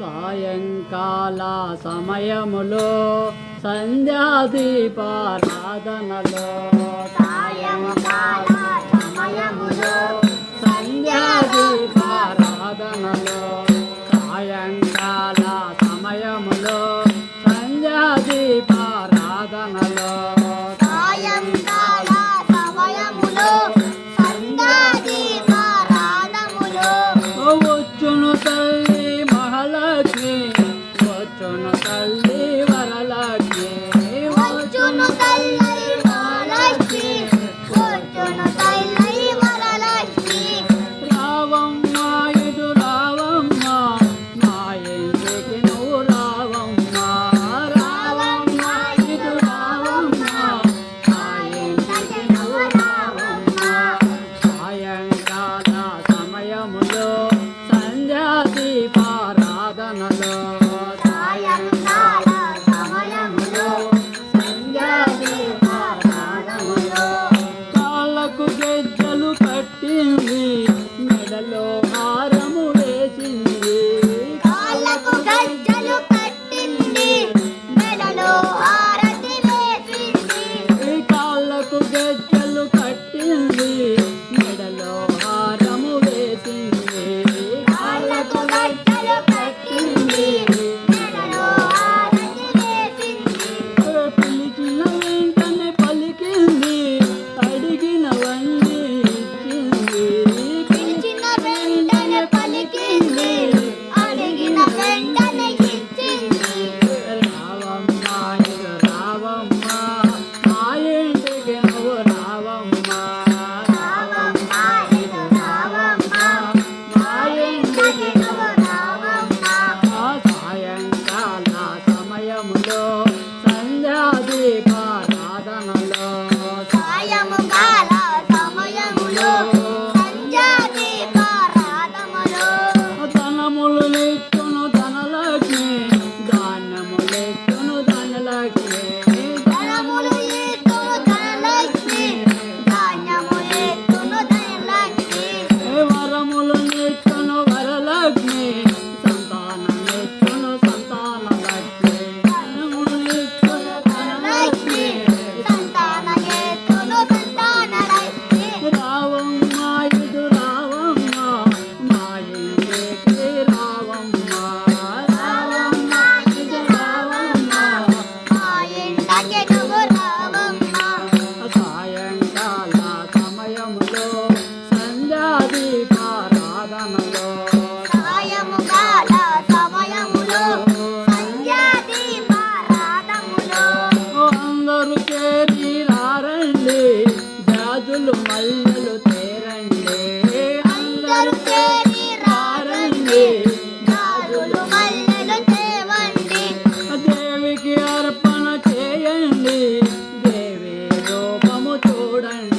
సాయంకాల సమయములో సంధ్యాదీపారాధనలో. సాయంకాల సమయములో సంధ్యాదీపారాధనలో. సాయంకాల సమయములో సంధ్యాదీపారాధనలో. Sana i don't Jordan.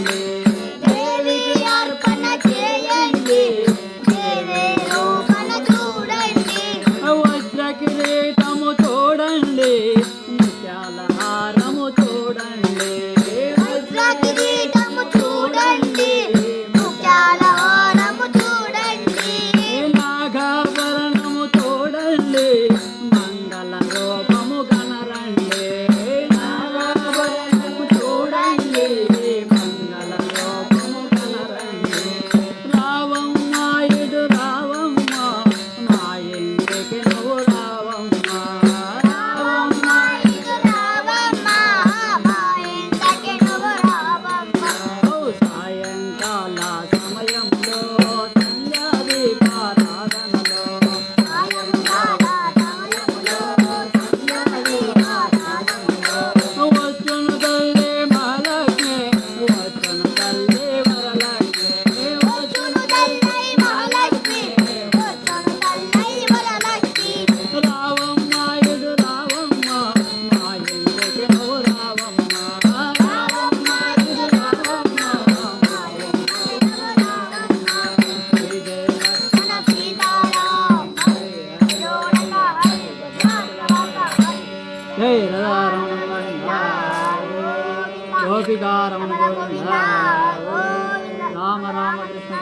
Rama Rama Krishna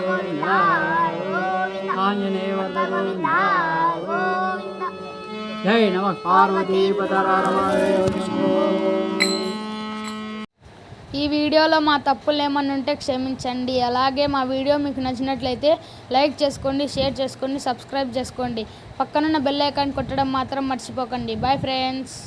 జై నమ పార్వతీ ఈ వీడియోలో మా తప్పులు ఏమన్నా ఉంటే క్షమించండి. అలాగే మా వీడియో మీకు నచ్చినట్లయితే లైక్ చేసుకోండి షేర్ చేసుకోండి సబ్స్క్రైబ్ చేసుకోండి. పక్కనున్న బెల్ ఐకాన్ కొట్టడం మాత్రం మర్చిపోకండి. Bye friends